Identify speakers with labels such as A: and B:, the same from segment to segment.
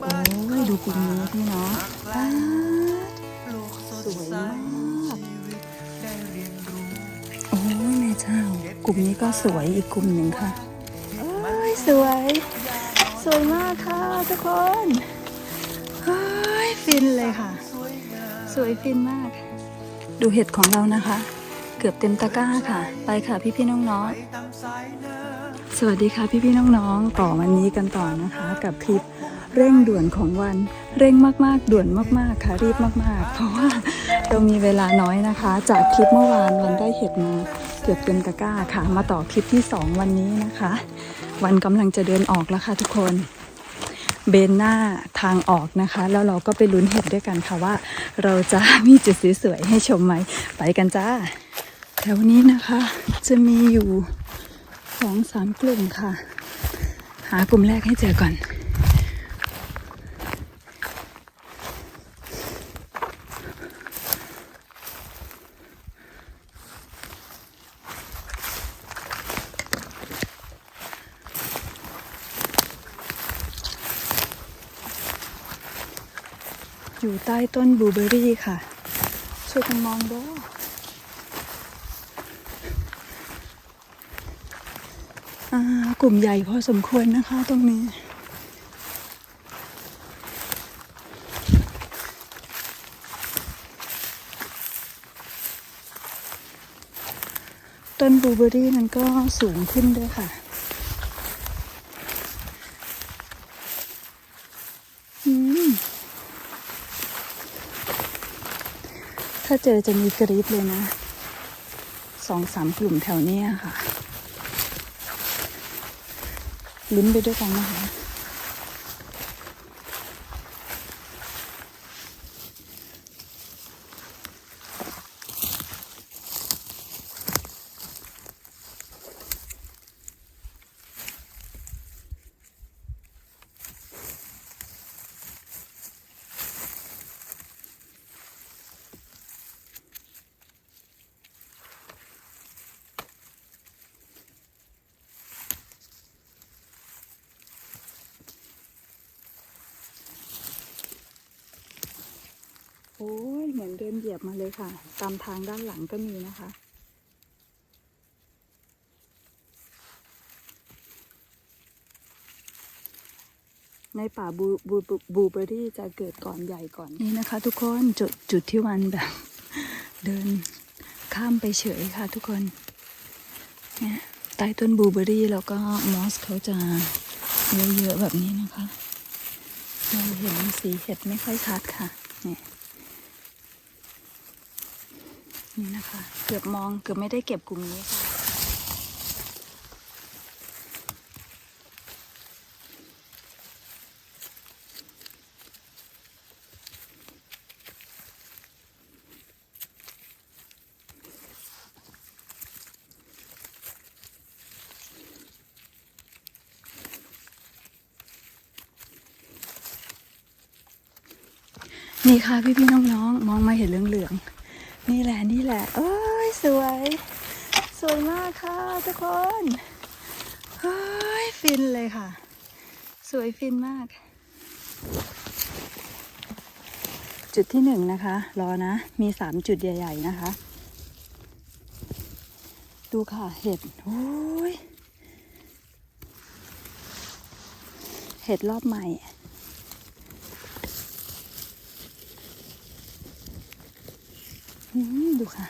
A: โอ้ยดูกลุ่มนี้พี่น้องป๊าด
B: โลกสด
A: สวย
B: ใส
A: มาก
B: ชีวิตได้เรียนรู้
A: โอ้ยแม่เจ้ากลุ่มนี้ก็สวยอีกกลุ่มหนึ่งค่ะเอ้ยสวย สวยมากค่ะทุกคนเฮ้ยฟินเลยค่ะ
B: สวยงาม
A: สวยฟินมาก ดูเห็ดของเรานะคะ เกือบเต็มตะกร้าค่ะ ไปค่ะพี่พี่ๆน้อง
B: ไปตามสายน้ำ
A: ๆสวัสดีค่ะพี่พี่ๆน้องๆต่อวันนี้กันต่อนะคะ กับคลิป เร่งด่วนของวัน เร่งมากๆ ด่วนมากๆ ค่ะ รีบมากๆ เพราะว่าเรามีเวลาน้อยนะคะ จากคลิปเมื่อวานวันได้เห็ดมาเกือบเต็มตะกร้าค่ะ มาต่อคลิปที่ 2 วันนี้นะคะ วันกำลังจะเดินออกแล้วค่ะทุกคนเบนหน้าทางออกนะคะ แล้วเราก็ไปลุ้นเห็ดด้วยกันค่ะว่า เราจะมีจุดสวยๆให้ชมไหมไปกันจ้า แถวนี้นะคะ จะมีอยู่สองสามกลุ่มค่ะ หากลุ่มแรกให้เจอก่อน อยู่ใต้ต้นบลูเบอรี่ค่ะ ช่วยกันมองด้วยอ่ากลุ่มใหญ่พอสมควรนะคะตรงนี้ต้นบลูเบอรี่มันก็สูงขึ้นด้วยค่ะ อืม ถ้าเจอจะมีกรีดเลยนะสองสามกลุ่มแถวเนี้ยค่ะ ลุ้นไปด้วยกันนะคะ โอ้ยเหมือนเดินเหยียบมาเลยค่ะ ตามทางด้านหลังก็มีนะคะ ในป่าบูบูบูบูเบอรี่จะเกิดก่อนใหญ่ก่อนนี่นะคะ ทุกคนจุดจุดที่วันแบบ เดินข้ามไปเฉยค่ะ ทุกคนเนี่ยใต้ต้นบูเบอรี่แล้วก็มอสเขาจะเยอะๆแบบนี้นะคะเราเห็นสีเห็ดไม่ค่อยชัดค่ะเนี่ย นี่นะคะ เกือบมองเกือบไม่ได้เก็บกลุ่มนี้ค่ะนี่ค่ะพี่พี่น้องๆมองมาเห็นเหลืองๆ นี่แหละนี่แหละเอ้ยสวย สวยมากค่ะทุกคนเฮ้ยฟินเลยค่ะ สวยฟินมาก จุดที่หนึ่งนะคะ รอนะ มีสามจุดใหญ่ ๆ นะคะ ดูค่ะเห็ดโอ้ยเห็ดรอบใหม่ อืม ดูค่ะ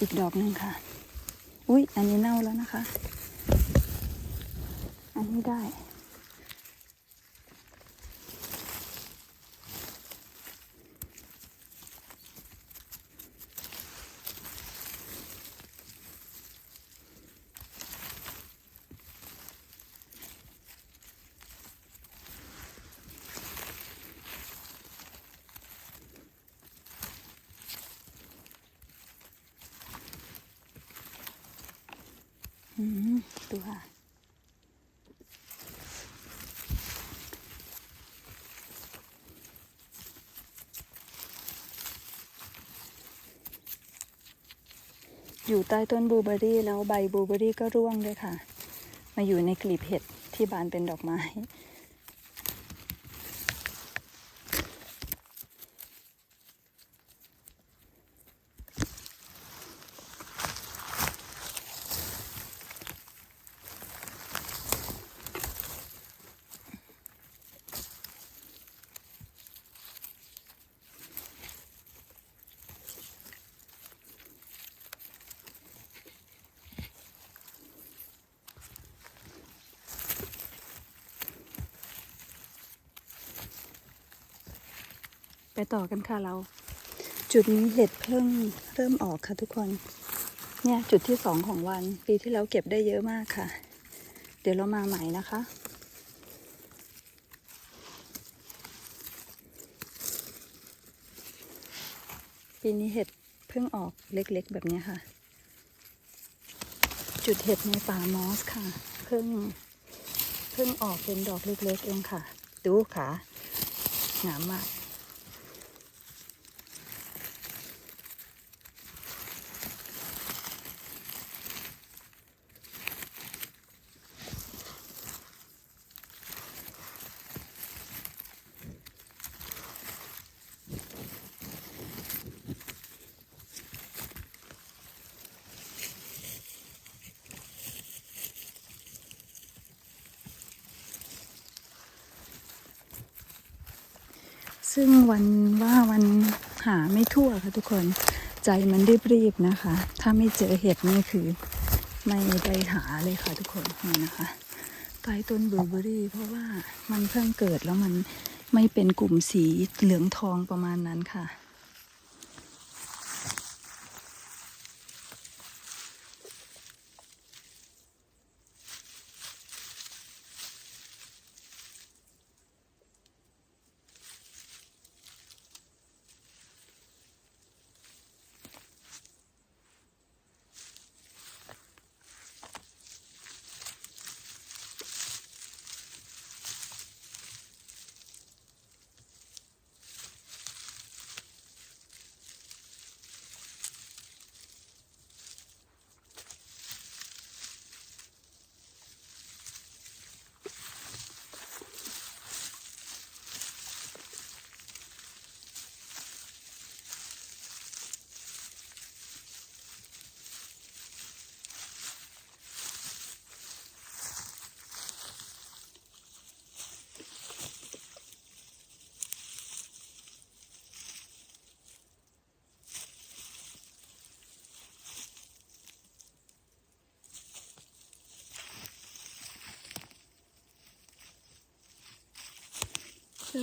A: อีกดอกหนึ่งค่ะ อุ๊ยอันนี้เน่าแล้วนะคะ อันนี้ได้ ตัวอยู่ใต้ต้นบลูเบอรี่แล้วใบบลูเบอรี่ก็ร่วงด้วยค่ะ มาอยู่ในกลีบเห็ดที่บานเป็นดอกไม้ ไปต่อกันค่ะเรา จุดนี้เห็ดเพิ่งเริ่มออกค่ะทุกคน เนี่ยจุดที่สองของวัน ปีที่แล้วเก็บได้เยอะมากค่ะ เดี๋ยวเรามาใหม่นะคะปีนี้เห็ดเพิ่งออกเล็กๆ แบบนี้ค่ะ จุดเห็ดในป่ามอสค่ะ เพิ่งเพิ่งออกเป็นดอกเล็กๆ เองค่ะ ดูค่ะงามมาก ซึ่งวันว่าวันหาไม่ทั่วค่ะทุกคนใจมันรีบๆนะคะ ถ้าไม่เจอเห็ดนี่คือไม่ได้หาเลยค่ะทุกคนนี่นะคะใต้ต้นบลูเบอรี่ เพราะว่ามันเพิ่งเกิดแล้วมันไม่เป็นกลุ่มสีเหลืองทองประมาณนั้นค่ะ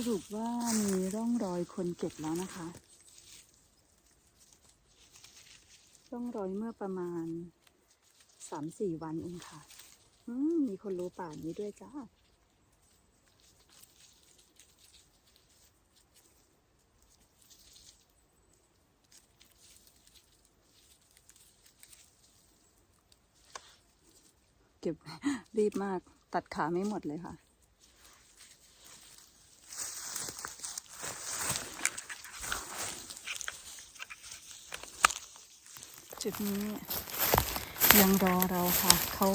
A: รุปว่ามีร่องรอยคนเก็บแล้วนะคะ ร่องรอยเมื่อประมาณสามสี่วันเองค่ะอืมีคนรู้ป่านี้ด้วยจ้าเก็บรีบมากตัดขาไม่หมดเลยค่ะ จุดนี้ยังรอเราค่ะ เขา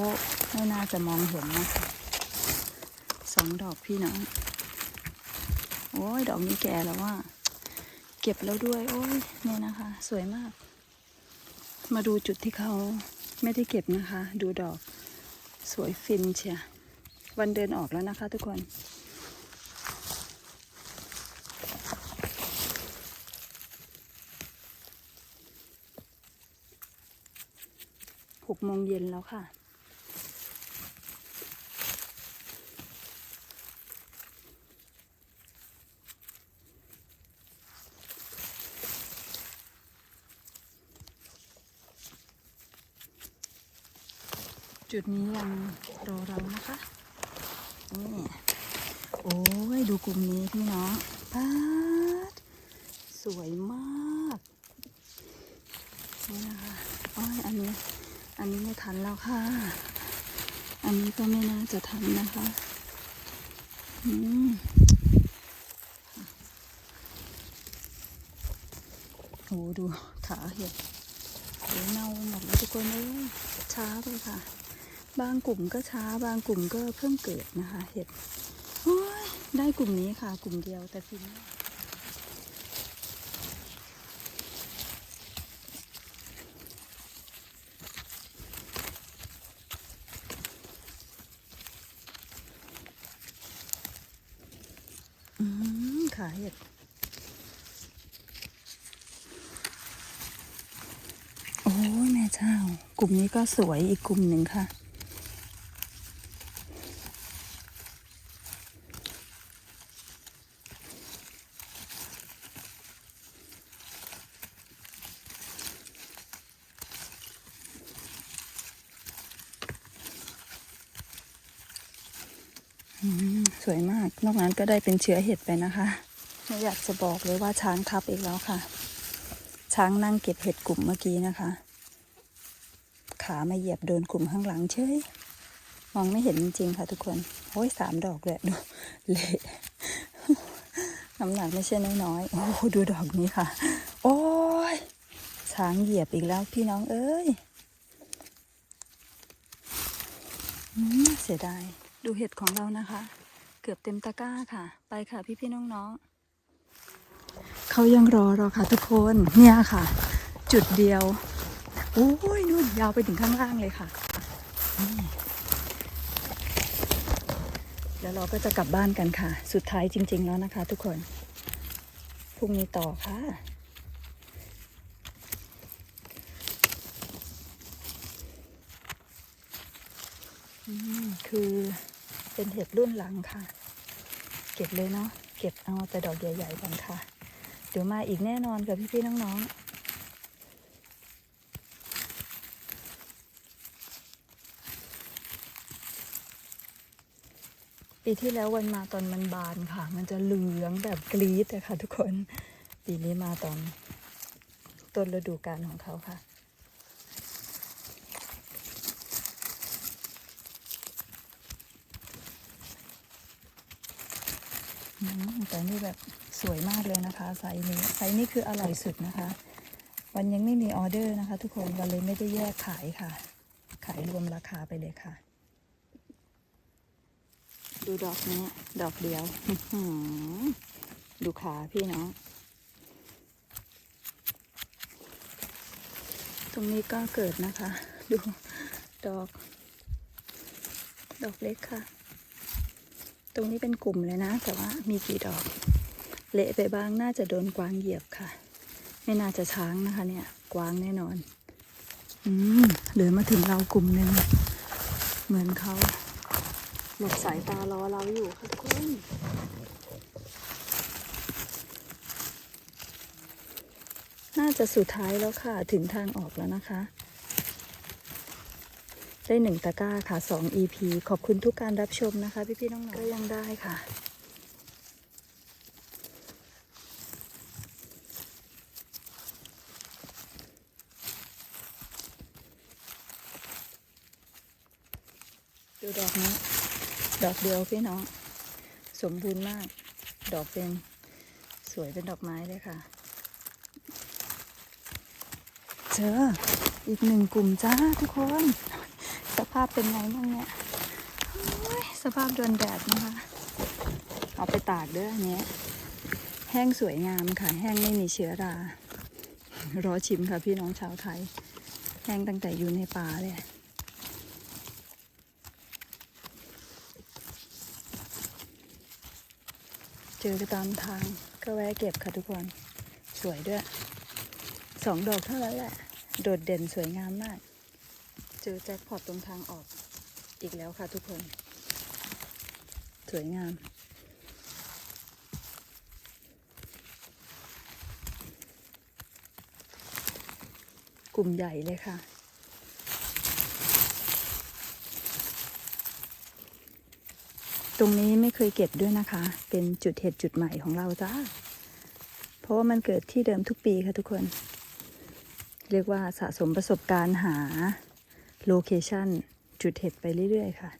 A: ไม่น่าจะมองเห็นนะคะสองดอกพี่น้อง โอ้ยดอกนี้แก่แล้วว่า เก็บแล้วด้วย โอ้ยเนี่ยนะคะ สวยมาก มาดูจุดที่เขาไม่ได้เก็บนะคะ ดูดอกสวยฟินเชียวันเดินออกแล้วนะคะทุกคน โมงเย็นแล้วค่ะ จุดนี้ยังรอเรานะคะ นี่โอ้ย ดูกลุ่มนี้พี่น้องพาดสวยมากนี่นะคะอ้ยอันนี้ อันนี้ไม่ทันแล้วค่ะ อันนี้ก็ไม่น่าจะทันนะคะอืมโหดูขาเห็ดโอ้เน่าหมดแล้วทุกคนเอ้ยช้าไปค่ะ บางกลุ่มก็ช้าบางกลุ่มก็เพิ่งเกิดนะคะ เห็ดโอ้ยได้กลุ่มนี้ค่ะ กลุ่มเดียวแต่ฟินมาก อืมขาเห็ด โอ้ยแม่เจ้า กลุ่มนี้ก็สวยอีกกลุ่มหนึ่งค่ะ อืม สวยมาก นอกนั้นก็ ได้เป็นเชื้อเห็ดไปนะคะไม่อยากจะบอกเลยว่าช้างทับอีกแล้วค่ะ ช้างนั่งเก็บเห็ดกลุ่มเมื่อกี้นะคะ ขามาเหยียบโดนกลุ่มข้างหลังเฉยมองไม่เห็นจริงๆค่ะทุกคนโอ้ยสามดอกเลยดูเละน้ำหนักไม่ใช่น้อยๆโอ้ดูดอกนี้ค่ะ โอ้ยช้างเหยียบอีกแล้วพี่น้องเอ้ยเสียดายดูเห็ดของเรานะคะ กือบเต็มตะกร้าค่ะ ไปค่ะพี่ๆน้องๆเขายังรอเราค่ะทุกคนเนี่ยค่ะ จุดเดียวโอ้ยนู่นยาวไปถึงข้างล่างเลยค่ะแล้วเราก็จะกลับบ้านกันค่ะ สุดท้ายจริง ๆ แล้วนะคะ ทุกคนพรุ่งนี้ต่อค่ะคือเป็นเห็ดรุ่นหลังค่ะ ก็บเลยเนาะเก็บเอาแต่ดอกใหญ่ๆกันค่ะ เดี๋ยวมาอีกแน่นอนกับพี่ๆน้องๆปีที่แล้ววันมาตอนมันบานค่ะ มันจะเหลืองแบบกรี๊ดเลยค่ะทุกคน ปีนี้มาตอนต้นฤดูกาลของเขาค่ะ แต่นี่แบบสวยมากเลยนะคะไซส์นี้ไซส์นี้คืออร่อยสุดนะคะ วันยังไม่มีออเดอร์นะคะ ทุกคนวันเลยไม่ได้แยกขายค่ะ ขายรวมราคาไปเลยค่ะ ดูดอกนี้ดอกเดียวดูขาพี่น้องตรงนี้ก็เกิดนะคะ ดูดอก ดอกเล็กค่ะ รงนี้เป็นกลุ่มเลยนะ แต่ว่ามีกี่ดอก เละไปบ้างน่าจะโดนกวางเหยียบค่ะ ไม่น่าจะช้างนะคะเนี่ย กวางแน่นอน อืมเหลือมาถึงเรากลุ่มหนึ่งเหมือนเขาหลบสายตารอเราอยู่ค่ะทุกคนน่าจะสุดท้ายแล้วค่ะ ถึงทางออกแล้วนะคะ ได้หนึ่งตะกร้าค่ะสอง EP ขอบคุณทุกการรับชมนะคะ พี่ๆน้องๆก็ยังได้ค่ะดูดอกนี้ ดอกเดียวพี่น้อง สมบูรณ์มาก ดอกเป็นสวยเป็นดอกไม้เลยค่ะ เจออีกหนึ่งกลุ่มจ้าทุกคน สภาพเป็นไงบ้างเนี่ยโอ้สภาพโดนแดดนะคะ เอาไปตากเด้ออันเนี้ยแห้งสวยงามค่ะ แห้งไม่มีเชื้อรารอชิมค่ะพี่น้องชาวไทย แห้งตั้งแต่อยู่ในป่าเลยเจอตามทางก็แวะเก็บค่ะทุกคน สวยด้วยสองดอกเท่านั้นแหละ โดดเด่นสวยงามมาก เจอแจ็คพอตตรงทางออกอีกแล้วค่ะทุกคน สวยงาม กลุ่มใหญ่เลยค่ะตรงนี้ไม่เคยเก็บด้วยนะคะ เป็นจุดเห็ดจุดใหม่ของเราจ้า เพราะว่ามันเกิดที่เดิมทุกปีค่ะทุกคน เรียกว่าสะสมประสบการณ์หา โลเคชันจุดเห็ดไปเรื่อย ๆ ค่ะ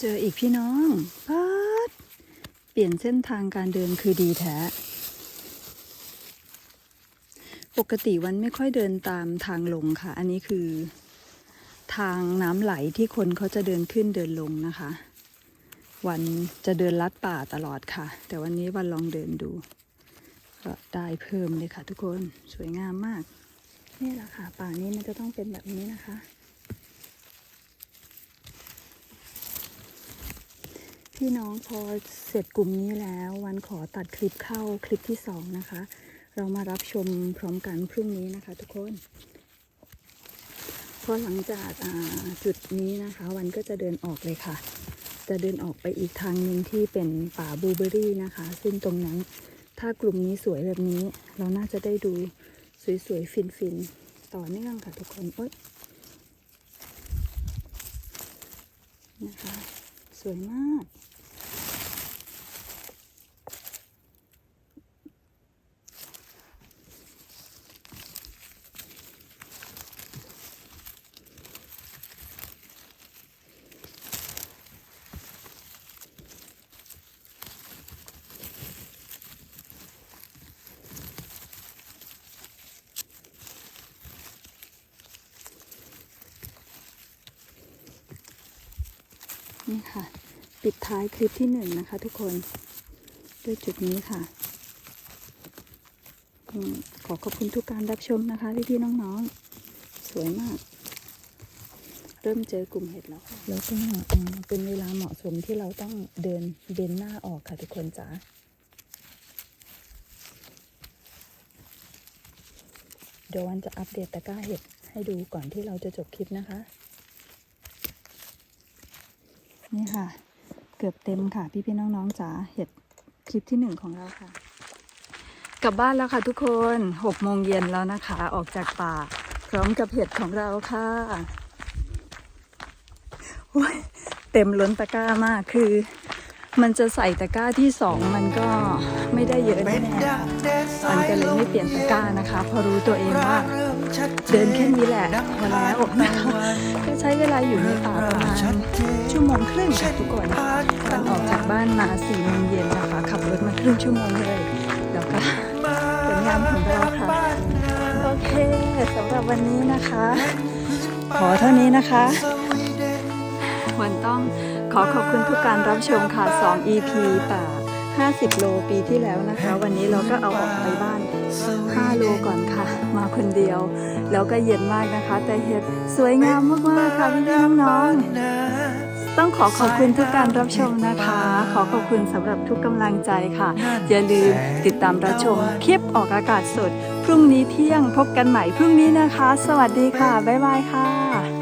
A: เจออีกพี่น้องปัดเปลี่ยนเส้นทางการเดินคือดีแท้ ปกติวันไม่ค่อยเดินตามทางลงค่ะ อันนี้คือ ทางน้ำไหลที่คนเขาจะเดินขึ้นเดินลงนะคะ วันจะเดินลัดป่าตลอดค่ะ แต่วันนี้วันลองเดินดู ก็ได้เพิ่มเลยค่ะทุกคน สวยงามมาก นี่แหละค่ะ ป่านี้มันจะต้องเป็นแบบนี้นะคะ พี่น้องพอเสร็จกลุ่มนี้แล้ววันขอตัดคลิปเข้าคลิปที่สองนะคะ เรามารับชมพร้อมกันพรุ่งนี้นะคะทุกคนพอหลังจากจุดนี้นะคะ วันก็จะเดินออกเลยค่ะ จะเดินออกไปอีกทางหนึ่งที่เป็นป่าบูเบอรี่นะคะ ซึ่งตรงนั้นถ้ากลุ่มนี้สวยแบบนี้ เราน่าจะได้ดูสวยๆฟินๆต่อเนื่องค่ะทุกคนโอ๊ยนะคะ สวยมาก นี่ค่ะ ปิดท้ายคลิปที่หนึ่งนะคะ ทุกคน ด้วยจุดนี้ค่ะอขอขอบคุณทุกการรับชมนะคะพี่ๆน้องๆ สวยมาก เริ่มเจอกลุ่มเห็ดแล้วแล้วก็เป็นเวลาเหมาะสมที่เราต้องเดินเบนหน้าออกค่ะทุกคนจ๋าเดี๋ยววันจะอัปเดตตะกร้าเห็ดให้ดูก่อนที่เราจะจบคลิปนะคะ นี่ค่ะ เกือบเต็มค่ะ พี่พี่ๆน้องๆจ๋าเห็ดคลิปที่หนึ่งของเราค่ะ กลับบ้านแล้วค่ะทุกคนหกโมงเย็นแล้วนะคะ ออกจากป่า พร้อมกับเห็ดของเราค่ะเต็มล้นตะกร้ามากคือ มันจะใส่ตะกร้าที่สองมันก็ไม่ได้เยอะแน่ๆมันก็เลยไม่เปลี่ยนตะกร้านะคะ พอรู้ตัวเองว่า
B: เดิ
A: นแค่นี้แหละพอแล้วนะคะก็ใช้เวลาอยู่ในป่าประมาณชั่วโมงครึ่งค่ะทุกคนวันออกจากบ้านมาสี่โมงเย็นนะคะ ขับรถมาครึ่งชั่วโมงเลย แล้วก็ผลงานของเราค่ะโอเคสำหรับวันนี้นะคะ ขอเท่านี้นะคะ
B: สวีเดน
A: วันต้อง อขอบคุณทุกการรับชมค่ะ 2 EP ป่า 50 โลปีที่แล้วนะคะ วันนี้เราก็เอาออกไปบ้าน 5 โลก่อนค่ะ มาคนเดียว แล้วก็เย็นมากนะคะ แต่เห็ดสวยงามมากๆค่ะพี่ๆน้องๆต้องขอขอบคุณทุกการรับชมนะคะ ขอขอบคุณสำหรับทุกกำลังใจค่ะ อย่าลืมติดตามรับชมคลิปออกอากาศสด พรุ่งนี้เที่ยงพบกันใหม่พรุ่งนี้นะคะ สวัสดีค่ะ บ๊ายบายค่ะ